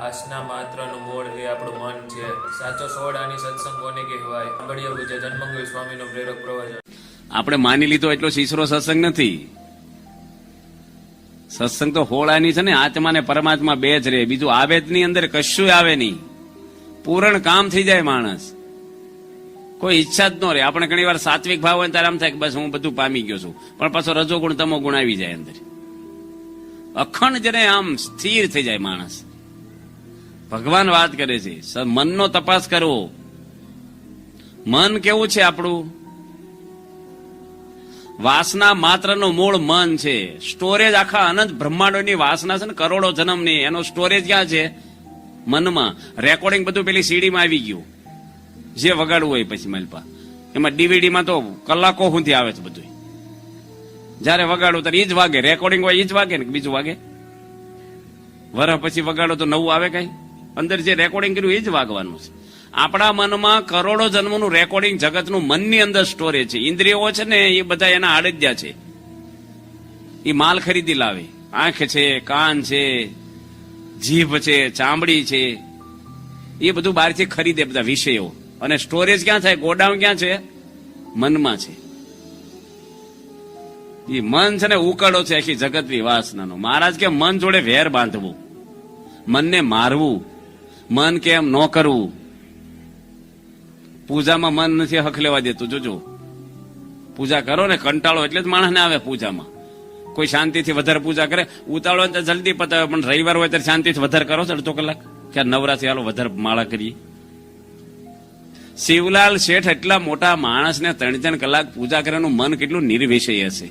વાસના માત્રનું મૂળ એ આપણું મન છે. સાચો સોડાની સત્સંગ કોને કહેવાય? સાંભળ્યો પૂજ્ય જન્મંગલ સ્વામીનું પ્રેરક પ્રવચન. આપણે માની લીધો એટલો શીશરો સત્સંગ નથી. સત્સંગ તો હોળાની છે ને આત્મા ને પરમાત્મા બે જ રે બીજું આવે જ નહીં અંદર કશું આવે નહીં. પૂરણ કામ થઈ જાય માણસ. કોઈ ઈચ્છા જ ન રહે. આપણે ઘણી વાર સાત્વિક ભાવ હોય ત્યારે આમ થાય કે બસ હું બધું પામી ગયો છું. પણ પાછો રજો ગુણ તમો ગુણ આવી જાય અંદર. અખંડ જને આમ સ્થિર થઈ જાય માણસ. ભગવાન વાત કરે છે. મનનો તપાસ કરવો. મન કેવું છે આપણું? વાસના માત્રનો મૂળ મન છે. સ્ટોરેજ આખા અનંત બ્રહ્માંડોની વાસના છે ને, કરોડો જન્મની. એનો સ્ટોરેજ ક્યાં છે? મનમાં. રેકોર્ડિંગ બધું પેલી સીડીમાં આવી ગયું. જે વગાડવું હોય પછી મલપા. એમાં ડીવીડીમાં તો કલાકો સુધી આવે છે બધું જ્યારે વગાડો ત્યારે એ જ વાગે. રેકોર્ડિંગ હોય એ જ વાગે ને બીજું વાગે? વર પછી વગાડો તો નવું આવે કઈ? અંદર જે રેકોર્ડિંગ કર્યું, એ જ વાગવાનું છે. આપણા મનમાં કરોડો જન્મનું રેકોર્ડિંગ જગતનું મનની અંદર સ્ટોરેજ છે. ઇન્દ્રિયો છે ને, એ બધા એના આડજ્યા છે. એ માલ ખરીદી લાવે. આંખ છે, કાન છે, જીભ છે, ચામડી છે. એ બધું બહારથી ખરીદે બધા વિષયો. અને સ્ટોરેજ ક્યાં થાય? ગોડાઉન ક્યાં છે? મનમાં છે. એ મન છે ને, ઉકળો છે આખી જગતની વાસનાનો. મહારાજ કે, મન જોડે વેર બાંધવું. મનને મારવું. મન કેમ ન કરવું? પૂજામાં મન નથી હક લેવા દેતું. જોજો. પૂજા કરો ને, કંટાળો એટલે જ માણસને આવે પૂજામાં. કોઈ શાંતિથી વધારે પૂજા કરે ઉતાળો તો જલ્દી પતાવે, પણ રવિવાર હોય ત્યારે શાંતિથી વધારે કરો છો અડધો કલાક? કે નવરાત્રી હાલો વધારે માળા કરીએ? શિવલાલ શેઠ એટલા મોટા માણસને ત્રણ ત્રણ કલાક પૂજા કરવાનું મન કેટલું નિર્વિષય હશે.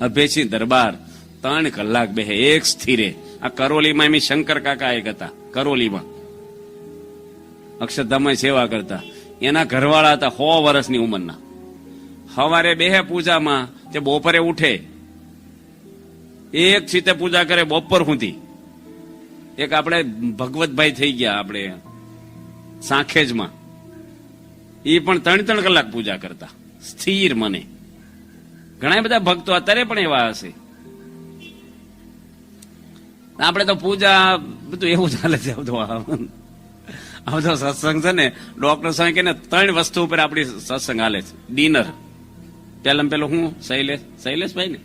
અભેસી દરબાર ત્રણ કલાક બે એક સ્થિરે. આ કરોલીમાં એમ શંકર કાકા એક હતા, કરોલીમાં. અક્ષરધામમાં સેવા કરતા. એના ઘરવાળા હતા સો વર્ષની ઉંમરના. સવારે બેહે પૂજામાં તે બપોરે ઉઠે. એક સીતે પૂજા કરે બપોર સુધી. એક આપણે ભગવતભાઈ થઈ ગયા આપણે સાંખેજમાં. એ પણ ત્રણ ત્રણ કલાક પૂજા કરતા. સ્થિર મને. ઘણા બધા ભક્તો અત્યારે પણ એવા હશે. આપણે તો પૂજા, બધું એવું ચાલે છે બધું આ બધો સત્સંગ છે ને ડોક્ટર સાહેબ કે ત્રણ વસ્તુ ઉપર આપણી સત્સંગ હાલે છે. ડિનર પેલા પેલું હું? શૈલેષ. શૈલેષભાઈ ને?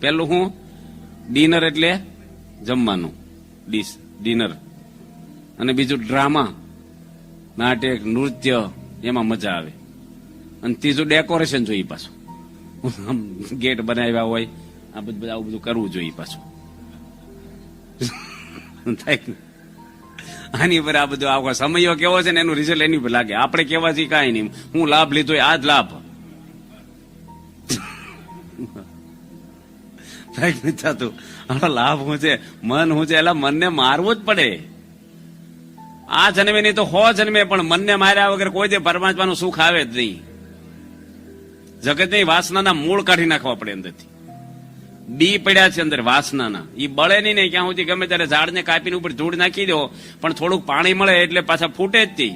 પેલું હું? ડિનર એટલે જમવાનું. ડીશ ડિનર અને બીજું ડ્રામા નાટક, નૃત્ય, એમાં મજા આવે. અને ત્રીજું ડેકોરેશન જોઈએ પાછું. આમ ગેટ બનાવ્યા હોય, આ બધું, આવું બધું કરવું જોઈએ પાછું. થાય આની પર આ બધું આખો સમયો કેવો છે ને એનું રિઝલ્ટ એની પર લાગે. આપણે કેવા છીએ કાંઈ નહીં. હું લાભ લીધો આ જ લાભ. થતું આનો લાભ શું છે? મન શું છે? એટલે મનને મારવું જ પડે. આ જન્મે નહીં તો હો જન્મે, પણ મનને માર્યા વગર કોઈ દે પરમાત્માનું સુખ આવે જ નહીં. જગતની વાસનાના મૂળ કાઢી નાખવા પડે અંદરથી. બી પડ્યા છે અંદર વાસનાના. એ બળે નહીં ને ક્યાં સુધી ગમે ત્યારે ઝાડને કાપીને ઉપર ધૂળ નાખી દો, પણ થોડુંક પાણી મળે એટલે પાછા ફૂટે જ તે.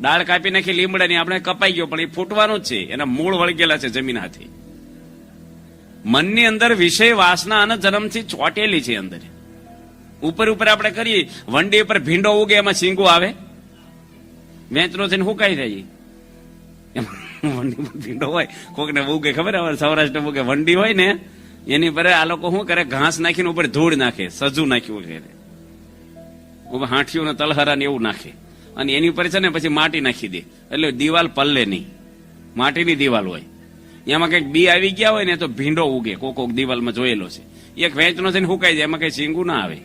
ડાળ કાપી નાખી લીમડાની આપણે કપાઈ ગયો, પણ એ ફૂટવાનું જ છે. એના મૂળ વળગેલા છે જમીન હાથી. મનની અંદર વિષય, વાસના અને જન્મથી ચોટેલી છે અંદર. ઉપર ઉપર આપણે કરીએ, વંડી ઉપર ભીંડો ઉગે, એમાં સિંગો આવે. વેચરો થઈને હુકાઈ જાય એમાં વંડી ભીંડો હોય, કોકને ઉગે ખબર હવે સૌરાષ્ટ્ર ઉગે વંડી હોય ને, એની પર આ લોકો શું કરે? ઘાસ નાખીને ઉપર ધૂળ નાખે સજુ નાખ્યું છે ઉપર હાંઠિયું ને તલહરા ને એવું નાખે. અને એની ઉપર છે ને પછી માટી નાખી દે. એટલે દિવાલ પલ્લે નહીં. માટીની દિવાલ હોય. એમાં કંઈક બી આવી ગયા હોય ને, તો ભીંડો ઉગે. કોક કોક દિવાલમાં જોયેલો છે. એક વેચનો થઈને હુકાઈ જાય એમાં કઈ શીંગું ના આવે.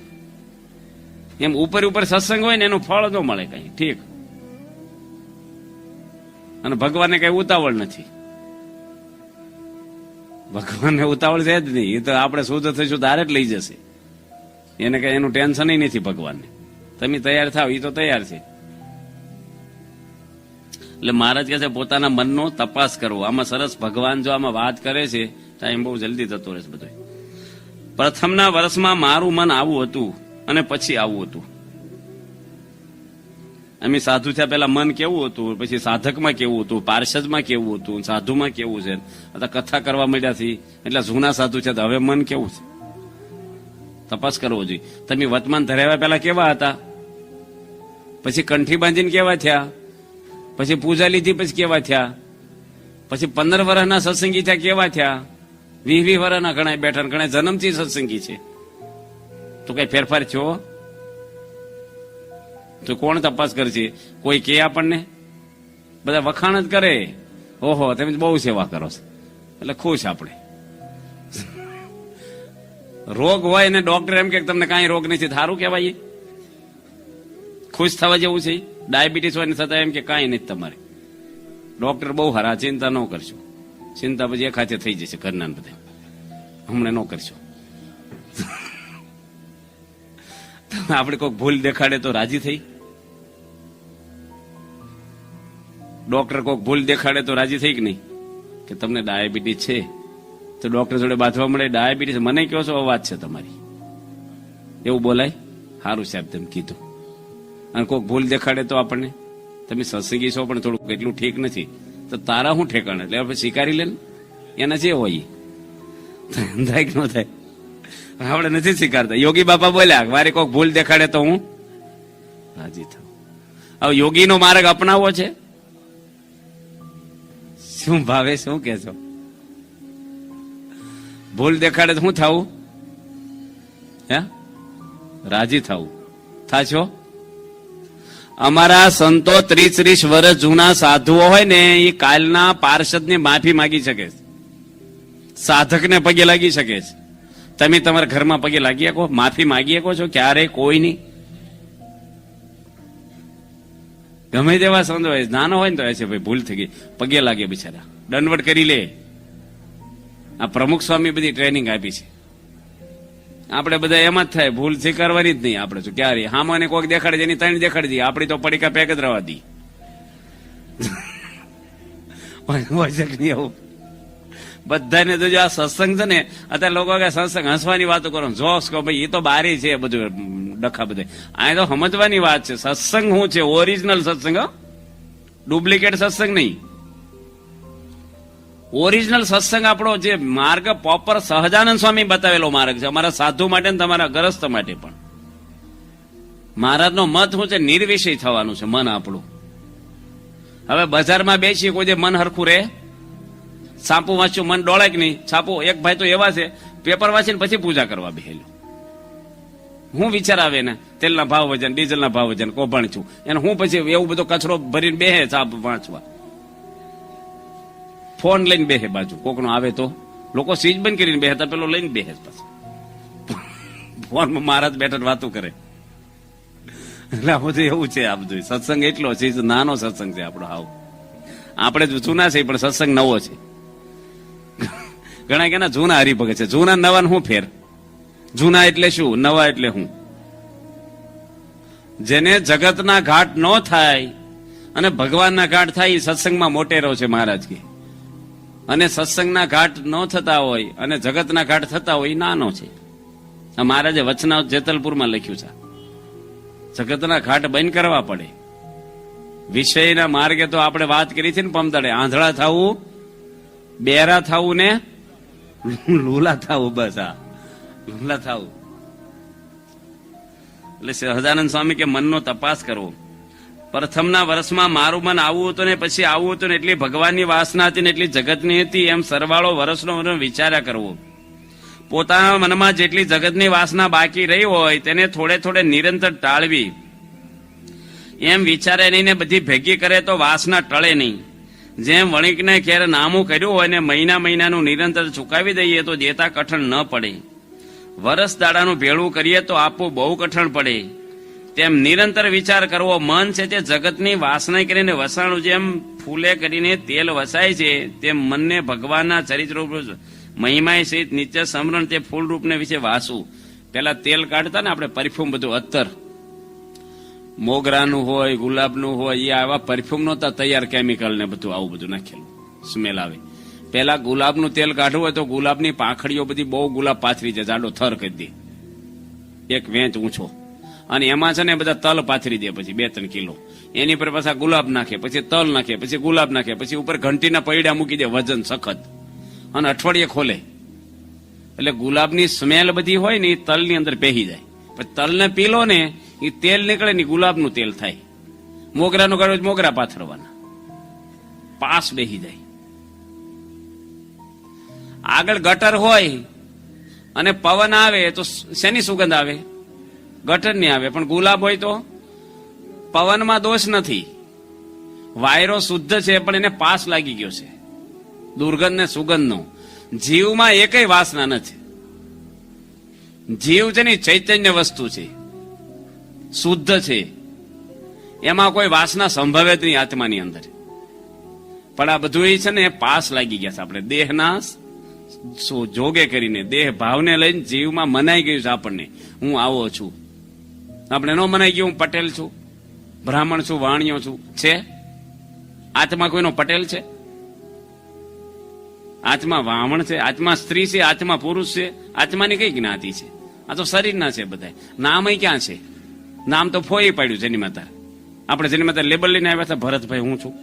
એમ ઉપર ઉપર સત્સંગ હોય ને, એનું ફળ ન મળે કઈ. ઠીક. અને ભગવાનને કઈ ઉતાવળ નથી. ભગવાનને ઉતાવળ છે જ નહીં. એ તો આપણે શુદ્ધ થઈશું તારે જ લઈ જશે. એને કઈ એનું ટેન્શન નથી ભગવાનને. તમે તૈયાર થાવ એ તો તૈયાર છે. એટલે મહારાજ કહે છે, પોતાના મનનો તપાસ કરવો આમાં સરસ ભગવાન જો આમાં વાત કરે છે, ટાઈમ બહુ જલ્દી થતો રહેશે બધો પ્રથમના વર્ષમાં મારું મન આવું હતું અને પછી આવું હતું. અમે સાધુ થયા પેલા મન કેવું હતું, પછી સાધકમાં કેવું હતું, પાર્ષદમાં કેવું હતું, સાધુમાં કેવું છે? અથવા કથા કરવા માંડ્યાથી એટલે જૂના સાધુ છે હવે મન કેવું છે? તપાસ કરવો જોઈએ. તમે વર્તમાન ધરાવ્યા પહેલા કેવા હતા? પછી કંઠી બાંધીને કેવા થયા? પછી પૂજા લીધી પછી કેવા થયા? પછી પંદર વર્ષના સત્સંગી થયા કેવા થયા? વીસ વીસ વર્ષના ઘણા બેઠા ઘણા જન્મથી સત્સંગી છે. તો કઈ ફેરફાર થયો? તો કોણ તપાસ કરશે? કોઈ કે આપણને? બધા વખાણ જ કરે. ઓહો, તમે બહુ સેવા કરો છો. એટલે ખુશ આપણે. રોગ હોય ને ડોક્ટર એમ કે તમને કાંઈ રોગ નથી સારું કહેવાય ખુશ થવા જેવું છે ડાયાબિટીસ હોય ને છતાં એમ કે કાંઈ નથી તમારે. ડોક્ટર બહુ હારા, ચિંતા ન કરશો. ચિંતા પછી એક હાથે થઈ જશે ઘરના બધા. હમણાં ન કરશો. આપણે કોઈ ભૂલ દેખાડે તો રાજી થઈ? ડોક્ટર કોઈક ભૂલ દેખાડે તો રાજી થઈ કે નહીં? કે તમને ડાયાબિટીસ છે? તો ડોક્ટર જોડે બાંધવા મળે, ડાયાબિટીસ, મને કહો છો વાત છે તમારી. એવું બોલાય? સારું સાહેબ, તેમ કીધું. અને કોઈક ભૂલ દેખાડે તો આપણને? તમે સત્સંગી છો, પણ થોડુંક એટલું ઠીક નથી. તો તારા શું ઠેકાણ? એટલે આપણે સ્વીકારી લે એના જે હોય. થાય કે ન થાય? આપણે નથી સ્વીકારતા યોગી બાપા બોલ્યા મારે કોઈક ભૂલ દેખાડે તો હું? રાજી થાઉં. હવે યોગીનો માર્ગ અપનાવવો છે? શું ભાવે, શું કે છો ભૂલ દેખાડે શું થવું હે? રાજી થવું થાશો? અમારા સંતો ત્રીસ ત્રીસ વર્ષ જૂના સાધુઓ હોય ને, એ કાલના પાર્ષદને માફી માગી શકે છે. સાધકને પગે લાગી શકે છે. તમે તમારા ઘરમાં પગે લાગી શકો માફી માગી શકો છો? ક્યારે કોઈ નહીં. ગમે તેવા સંતો હોય, નાનો હોય ને તો છે, ભાઈ, ભૂલ થઈ ગઈ, પગે લાગે બિચારા, દંડવટ કરી લે. આ પ્રમુખ સ્વામી બધી ટ્રેનિંગ આપી છે. આપણે બધા એમ જ થાય, ભૂલ સ્વીકારવાની જ નહીં આપણે શું ક્યારે? હામાને કોઈક દેખાડે એની ત્રણ દેખાડી દઈએ, આપણી તો પડીકા પેક જ રવા દી. હોય નહીં એવું બધાને જો આ સત્સંગ છે ને, અત્યારે લોકો કે સત્સંગ હસવાની વાતો કરો. જોશ કહો ભાઈ એ તો બારી છે બધું ડખા બધે. આ તો સમજવાની વાત છે. સત્સંગ શું છે? ઓરિજિનલ સત્સંગ ડુપ્લિકેટ સત્સંગ નહીં. ઓરિજિનલ સત્સંગ આપણો જે માર્ગ પ્રોપર સહજાનંદ સ્વામી બતાવેલો માર્ગ છે. અમારા સાધુ માટે ને તમારા ગ્રસ્ત માટે પણ. મહારાજનો મત શું છે? નિર્વિષય થવાનું છે, મન આપણું. હવે બજારમાં બેસીએ, કોઈ જે મન હરખું રહે? સાપુ વાંચ્યું મન ડોળે કે નહીં? છાપુ એક ભાઈ તો એવા છે પેપર વાંચીને પછી પૂજા કરવા બેહેલું. હું વિચાર આવે ને, તેલના ભાવ વજન, ડીઝલના ભાવ વજન કોભણ છું. એને હું પછી એવું બધો કચરો ભરીને બેહે છાપ વાંચવા. ફોન લઈને બેહે બાજુ. કોકનો આવે તો? લોકો સ્વિચ બંધ કરીને બેહતા, પેલો લઈને બેહે પાછો. ફોનમાં મહારાજ બેઠા વાતો કરે. એટલે આ બધું એવું છે આ બધું. સત્સંગ એટલો છે નાનો સત્સંગ છે આપણો હાવ. આપણે જ જૂના છે પણ સત્સંગ નવો છે. ઘણા કે ના, જૂના હરિભગત છે. જૂના નવા હું ફેર? જૂના એટલે શું? નવા એટલે શું જેને જગતના ઘાટ ન થાય અને ભગવાનના ઘાટ થાય એ સત્સંગમાં મોટેરો છે મહારાજ કે. અને સત્સંગના ઘાટ ન થતા હોય અને જગતના ઘાટ થતા હોય નાનો છે. આ મહારાજે વચના જેતલપુરમાં લખ્યું છે. જગતના ઘાટ બંધ કરવા પડે. વિષયના માર્ગે તો આપણે વાત કરી છે ને પમદડે આંધળા થવું, બેરા થવું ને લૂલા થાવ બસ આ લૂલા થાવ એટલે સહજાનંદ સ્વામી કે મનનો તપાસ કરવો પ્રથમના વર્ષમાં મારું મન આવું હતું ને પછી આવું હતું ને એટલી ભગવાનની વાસના હતી ને એટલી જગતની હતી, એમ સરવાળો વર્ષનો વિચાર્યા કરવો પોતાના મનમાં જેટલી જગતની વાસના બાકી રહી હોય, તેને થોડે થોડે નિરંતર ટાળવી. એમ વિચારે નહીં ને બધી ભેગી કરે તો વાસના ટળે નહીં. જેમ વણિકને ખેર નામું કર્યું હોય ને મહિના મહિનાનું નિરંતર ચુકાવી દઈએ તો દેતા કઠણ ન પડે. વરસ દાડાનું ભેળું કરીએ તો આપવું બહુ કઠણ પડે. તેમ નિરંતર વિચાર કરવો મન છે તે જગતની વાસના કરીને વસાણું જેમ ફૂલે કરીને તેલ વસાય છે, તેમ મનને ભગવાનના ચરિત્ર મહિમાય સહિત નિત્ય સમરણ તે ફૂલ રૂપને વિશે વાસું પેલા તેલ કાઢતા ને આપણે પરફ્યુમ બધું અત્તર મોગરાનું હોય, ગુલાબનું હોય એ આવા પરફ્યુમ નહોતા તૈયાર કેમિકલ ને બધું, આવું બધું નાખેલું. સ્મેલ આવે. પેલા ગુલાબનું તેલ કાઢવું હોય તો ગુલાબની પાંખડીઓ બધી બહુ ગુલાબ પાથરી જાય, જાડો થર કરી દે. એક વેંચ ઊંચો. અને એમાં છે ને બધા તલ પાથરી દે પછી બે ત્રણ કિલો. એની પર પાછા ગુલાબ નાખે, પછી તલ નાખે, પછી ગુલાબ નાખે, પછી ઉપર ઘંટીના પૈડા મૂકી દે, વજન સખત. અને અઠવાડિયે ખોલે. એટલે ગુલાબની સ્મેલ બધી હોય ને એ તલની અંદર પહેરી જાય. પછી તલને પીલો ને એ તેલ નીકળે ને ગુલાબનું તેલ થાય. મોગરાનો હોય મોગરા પાથરવાના. પાસ બેહી જાય. આગળ ગટર હોય અને પવન આવે તો શેની સુગંધ આવે? ગટરની આવે. પણ ગુલાબ હોય તો પવનમાં દોષ નથી. વાયરો શુદ્ધ છે પણ એને પાસ લાગી ગયો છે. દુર્ગંધ ને સુગંધનો. જીવમાં એકય વાસના નથી. જીવ છે ને ચૈતન્ય વસ્તુ છે. શુદ્ધ છે. એમાં કોઈ વાસના સંભવે જ નહીં આત્માની અંદર. પણ આ બધું છે ને, પાસ લાગી ગયા છે આપણે. દેહના જોગે કરીને, દેહ ભાવને લઈને જીવમાં મનાઈ ગયું છે આપણને. હું આવો છું. આપણે ન મનાઈ ગયું, હું પટેલ છું. બ્રાહ્મણ છું, વાણિયો છું. છે? આત્મા કોઈનો પટેલ છે? આત્મા વામણ છે, આત્મા સ્ત્રી છે, આત્મા પુરુષ છે. આત્માની કઈ જ્ઞાતિ છે? આ તો શરીરના છે બધા નામ ક્યાં છે? નામ તો ફોઈ પાડ્યું જેની માતા આપણે જેની માતા લેબલ લઈને આવ્યા હતા, ભરતભાઈ, હું છું.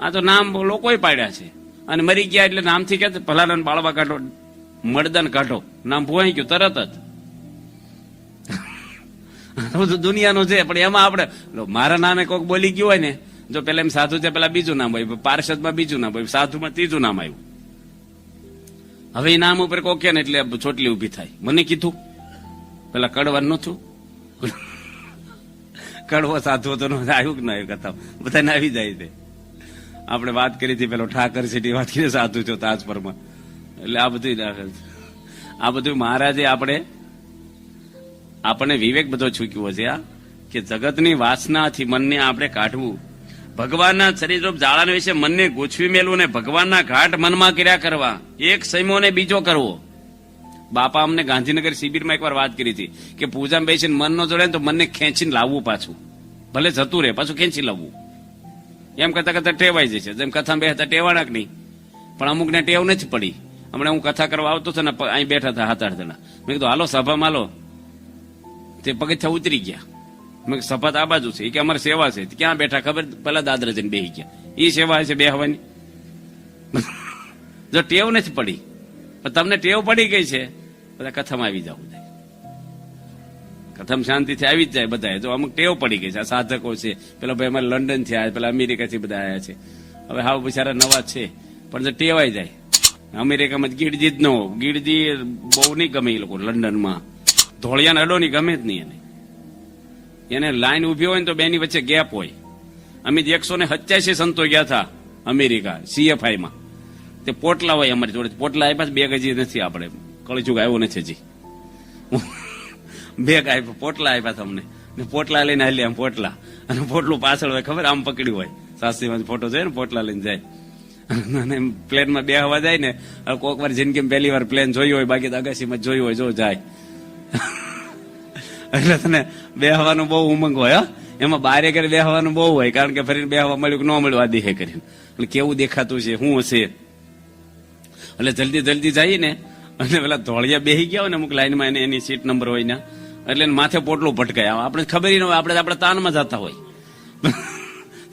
આ તો નામ લોકોએ પાડ્યા છે. અને મરી ગયા એટલે નામથી કે ભલાના બાળવા કાઢો મળદન કાઢો. નામ ભુવાઈ ગયું, તરત જ. બધું દુનિયાનું છે, પણ એમાં આપણે મારા નામે કોઈક બોલી ગયું હોય ને, જો પેલા એમ સાધુ છે, પેલા બીજું નામ હોય પાર્ષદમાં બીજું નામ હોય, સાધુમાં ત્રીજું નામ આવ્યું. હવે એ નામ ઉપર કોક ને એટલે ચોટલી ઊભી થાય. મને કીધું, પેલા કડવા નતું કડવો સાધુ તો આવ્યું કે ના આવ્યું કથા બધાને આવી જાય તે. આપણે વાત કરી હતી પેલો ઠાકર સિટી વાત કરી સાધુ છો તાજપરમાં. એટલે આ બધું આ બધું મહારાજે આપણે, આપણને વિવેક બધો ચૂક્યો છે આ કે જગતની વાસનાથી મનને આપણે કાઢવું. ભગવાનના શરીરરૂપ જાળાના વિશે મનને ગોઠવી મેલવું ને ભગવાનના ઘાટ મનમાં કર્યા કરવા. એક સૈમો ને બીજો કરવો. બાપા અમને ગાંધીનગર શિબિરમાં એકવાર વાત કરી હતી કે પૂજામાં બેસીને મન ન જોડે તો મનને ખેંચીને લાવવું પાછું. ભલે જતું રહે, પાછું ખેંચી લાવવું. એમ કરતા કરતા ટેવાઈ જશે. જેમ કથા બેસતા ટેવાણા કે નહીં? પણ અમુકને ટેવ નથી પડી. હમણાં હું કથા કરવા આવતો હતો ને અહીં બેઠા હતા હાથ આઠ મેં કીધું, હાલો, સભામાં હાલો. તે પગથિયા ઉતરી ગયા. મેં સભા આ બાજુ છે. કે અમારી સેવા છે. ક્યાં બેઠા? ખબર? પેલા દાદરા જઈને બેસી ગયા. એ સેવા છે બેહવાની. જો ટેવ નથી પડી પણ તમને ટેવ પડી ગઈ છે, બધા કથામાં આવી જાવ બધા. કથમ શાંતિથી આવી જ જાય બધા તો અમુક ટેવ પડી ગઈ છે, આ સાધકો છે. પેલા ભાઈ અમારે લંડનથી આવ્યા પેલા અમેરિકાથી બધા આવ્યા છે. હવે હાવ બિચારા નવા છે. પણ જો ટેવાઈ જાય. અમેરિકામાં ગીડજી જ ન હો ગીડજી બહુ નહીં ગમે એ લોકો લંડનમાં. ધોળિયાને અડો નહીં ગમે જ નહીં એને. એને લાઈન ઊભી હોય ને તો બેની વચ્ચે ગેપ હોય. અમે એકસો ને સત્યાસી સંતો ગયા હતા અમેરિકા સીએફઆઈ માં. તે પોટલા હોય અમારી જોડે. પોટલા આપ્યા બેગ હજી નથી આપણે. કળીચુક આવ્યો નથી હજી. બેગ આપ્યા, પોટલા આપ્યા તમને ને પોટલા લઈને હાલી આમ પોટલા. અને પોટલું પાછળ હોય, ખબર? આમ પકડ્યું હોય. સાસરીમાં ફોટો જોઈ ને, પોટલા લઈને જાય. અને પ્લેનમાં બે હવા જાય ને કોક વાર જિંદગીમાં પહેલી વાર પ્લેન જોયું હોય, બાકી અગાસીમાં જોયું હોય, જો જાય. એટલે તને બે હવાનું બહુ ઉમંગ હોય. એમાં બારે ઘરે બે હવાનું બહુ હોય, કારણ કે ફરીને બે હવા મળ્યું કે ન મળ્યું આ દેહે કરીને એટલે કેવું દેખાતું છે, શું હશે? એટલે જલ્દી જલ્દી જઈએ ને અને પેલા ધોળિયા બેહી ગયા હોય ને અમુક લાઈનમાં એને એની સીટ નંબર હોય ને, એટલે માથે પોટલું ભટકાય. આપણે ખબર ન હોય, આપણે આપણે તાનમાં જતા હોય.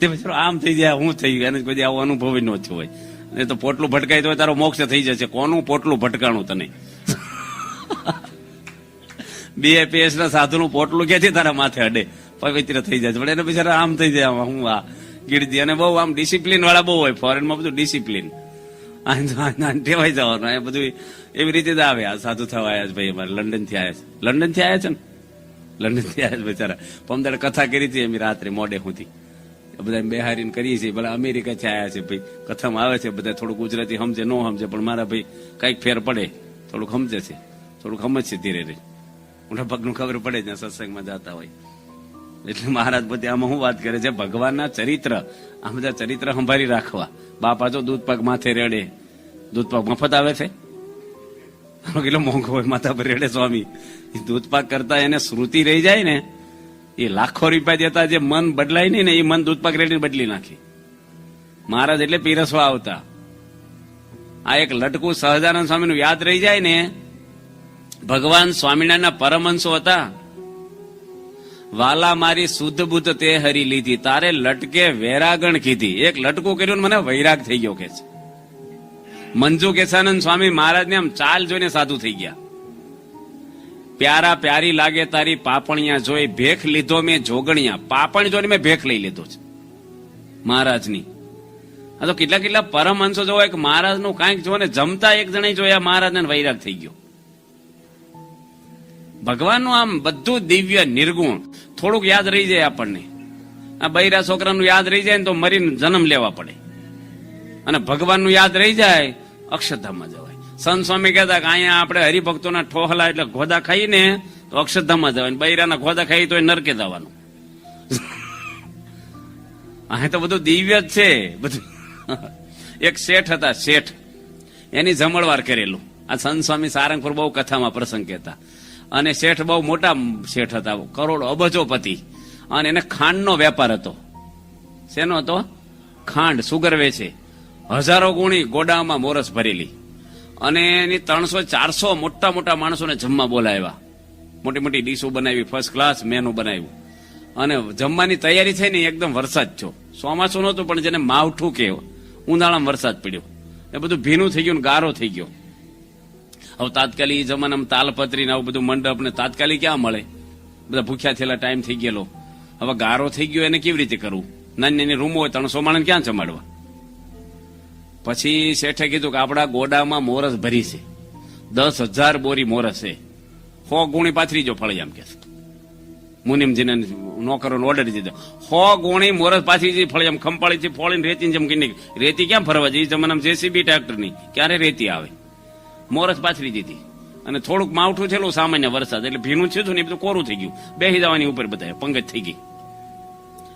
તે પછી આમ થઈ જાય, હું થઈ ગયું, એને કોઈ આવો અનુભવ ન થયો હોય. એ તો પોટલું ભટકાય તો તારો મોક્ષ થઈ જશે. કોનું પોટલું ભટકાણું તને? બીએપીએસ ના સાધુનું પોટલું ક્યાંથી તારા માથે અડે? પવિત્ર થઈ જાય. પણ એને બિચારા આમ થઈ જાય હું આ ગીરજી અને બહુ આમ ડિસિપ્લિન વાળા બહુ હોય ફોરેનમાં બધું ડિસિપ્લિન ટેવાઈ જવાનું. એ બધું એવી રીતે જ આવે. આ સાધુ થવા આવ્યા છે ભાઈ અમારે. લંડનથી આવ્યા છે. લંડનથી આવ્યા છે ને? લંડનથી આવ્યા છે બિચારા. પમદાડ કથા કરી હતી એમ રાત્રે મોડે સુધી બધા બેહારીને કરીએ છીએ. ભલે અમેરિકા થી આવ્યા છે ભાઈ. કથામાં આવે છે બધા. થોડું ગુજરાતી સમજે, ન સમજે, પણ મારા ભાઈ કંઈક ફેર પડે. થોડુંક સમજે છે. થોડુંક સમજશે ધીરે ધીરે. મોટા પગનું ખબર પડે જ્યાં સત્સંગમાં જતા હોય. એટલે મહારાજ પોતે આમાં શું વાત કરે છે? ભગવાનના ચરિત્ર. આ બધા ચરિત્ર સંભાળી રાખવા. બાપા જો દૂધ પગ માથે રેડે. દૂધ પગ મફત આવે છે? કેટલો મોંઘો હોય માથા પર રેડે સ્વામી. દૂધ પાક કરતા એને શ્રુતિ રહી જાય ને, એ લાખો રૂપિયા દેતા જે મન બદલાય નહીં ને, એ મન દૂધ પાક રેડી બદલી નાખે. મહારાજ એટલે પીરસવા આવતા. આ એક લટકું સહજાનંદ સ્વામીનું યાદ રહી જાય ને, ભગવાન સ્વામિનારાયણના પરમહંસો હતા. વાલા મારી શુદ્ધ બુદ્ધ તે હરી લીધી. તારે લટકે વેરાગણ કીધી. એક લટકું કર્યું ને મને વૈરાગ થઈ ગયો કે છે. મંજુ કેશાનંદ સ્વામી મહારાજને આમ ચાલ જોઈને સાધુ થઈ ગયા. પ્યારા પ્યારી લાગે તારી પાપણિયા જોઈ. ભેખ લીધો મેં જોગણિયા. પાપણ જોઈને મેં ભેખ લઈ લીધો છે. મહારાજની. આ તો કેટલા કેટલા પરમહંસો જોવા. કે મહારાજનું કાંઈક જો ને જમતા એક જણે જોયા મહારાજને વૈરાગ થઈ ગયો. ભગવાનનું આમ બધું દિવ્ય નિર્ગુણ. થોડુંક યાદ રહી જાય આપણને. આ બૈરા છોકરાનું યાદ રહી જાય ને તો મરીને જન્મ લેવા પડે. અને ભગવાનનું યાદ રહી જાય, અક્ષરધામમાં જવાય. સંત સ્વામી કહેતા કે અહીંયા આપણે હરિભક્તોના ઠોહલા એટલે ગોદા ખાઈને તો અક્ષરધામમાં જવાય. બૈરાના ગોદા ખાઈ તો નરકે જવાનું. અહીં તો બધું દિવ્ય જ છે. બધું. એક શેઠ હતા, શેઠ. એની જમણવાર કરેલું. આ સંત સ્વામી સારંગપુર બહુ કથામાં પ્રસંગ કહેતા. અને શેઠ બહુ મોટા શેઠ હતા, કરોડો અબજોપતિ અને એને ખાંડનો વેપાર હતો. શેનો હતો? ખાંડ, સુગર વેચે. હજારો ગુણી ગોડામાં મોરસ ભરેલી. અને એની ત્રણસો, ચારસો મોટા મોટા માણસોને જમવા બોલાવ્યા. મોટી મોટી ડીશો બનાવી ફર્સ્ટ ક્લાસ મેનુ બનાવ્યું. અને જમવાની તૈયારી થઈ ને એકદમ વરસાદ છો ચોમાસું નહોતું, પણ જેને માવઠું કે ઉનાળામાં વરસાદ પડ્યો. એ બધું ભીનું થઈ ગયું ગારો થઈ ગયો. હવે તાત્કાલિક જમાનામાં તાલપત્રી ને આવું બધું મંડપ ને તાત્કાલિક ક્યાં મળે? બધા ભૂખ્યા થયેલા ટાઈમ થઈ ગયેલો. હવે ગારો થઈ ગયો એને કેવી રીતે કરવું? નાની નાની રૂમો હોય ત્રણસો માણસ ક્યાં જમાડવા? પછી શેઠે કીધું કે આપણા ગોડામાં મોરસ ભરી છે. દસ હજાર બોરી મોરસ છે. સો ગુણી પાથરી જો ફળી એમ કે મુનિમજીને નોકરોને ઓર્ડર દીધો. સો ગુણી મોરસ પાથરી જઈ ખંપાળી છે, ફોળીને રેતી જેમ કીને રેતી ક્યાં ફરવા જઈ જમાનામાં જેસીબી ટ્રેક્ટરની ક્યારે રેતી આવે? મોરસ પાથરી દીધી. અને થોડુંક માવઠું થયેલું સામાન્ય વરસાદ, એટલે ભીનું થયું ને એ બધું કોરું થઈ ગયું. બેસી જવાની ઉપર બધા પંગત થઈ ગઈ.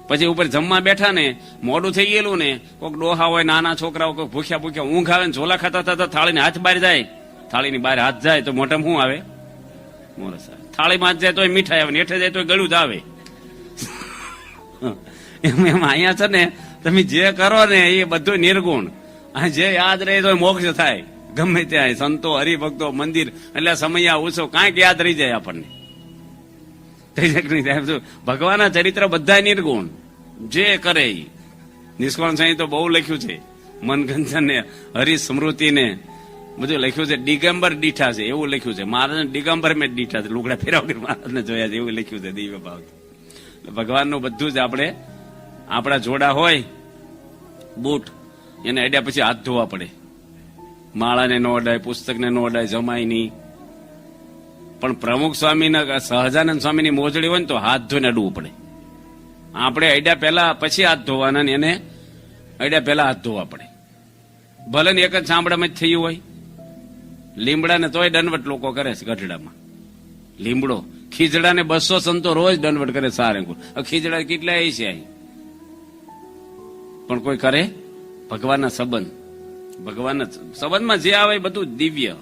પછી ઉપર જમવા બેઠા ને, મોડું થઈ ગયેલું ને કોઈક ડોહા હોય, નાના છોકરાઓ કોઈ ભૂખ્યા ભૂખ્યા ઊંઘ આવે ને, ઝોલા ખાતા થતા થાળીને હાથ બહાર જાય. થાળીની બહાર હાથ જાય તો મોઢામાં શું આવે? મોરસ આવે. થાળીમાં જાય તો મીઠાઈ આવે ને, હેઠે જાય તો ગળું જ આવે. એમ એમ અહીંયા છે ને, તમે જે કરો ને એ બધું નિર્ગુણ. જે યાદ રહે તો મોક્ષ થાય. ગમે ત્યાં સંતો, હરિભક્તો, મંદિર, એટલે સમય, ઉત્સવ, કાંઈક યાદ રહી જાય આપણને. ભગવાનના ચરિત્ર બધા નિર્ગુણ. જે કરે. નિષ્કોણ સાંઈ તો બહુ લખ્યું છે. મનગંજન ને હરિ સ્મૃતિ ને બધું લખ્યું છે. દિગંબર દીઠા છે, એવું લખ્યું છે. મહારાજ દિગંબર મેં દીઠા છે. લુગડા ફેરવ મહારાજને જોયા છે, એવું લખ્યું છે, દિવ્ય ભાવ. ભગવાનનું બધું જ આપણે, આપણા જોડા હોય, બૂટ, એને અડ્યા પછી હાથ ધોવા પડે. માળાને ન અડાય, પુસ્તકને ન અડાય જમાય નહીં. પણ પ્રમુખ સ્વામીના, સહજાનંદ સ્વામીની મોજડી હોય ને તો હાથ ધોઈને અડવું પડે. આપણે અડ્યા પહેલા, પછી હાથ ધોવાના ને એને અડ્યા પહેલા હાથ ધોવા પડે. ભલે ને એક જ ચામડામાં જ થયું હોય. લીમડાને તોય દંડવટ લોકો કરે છે ગઢડામાં. લીમડો. ખીજડાને બસો સંતો રોજ દંડવટ કરે સારંગપુર ખીજડા કેટલા એ છે અહીં? પણ કોઈ કરે? ભગવાનના સંબંધ. ભગવાનના સંબંધમાં જે આવે બધું દિવ્ય.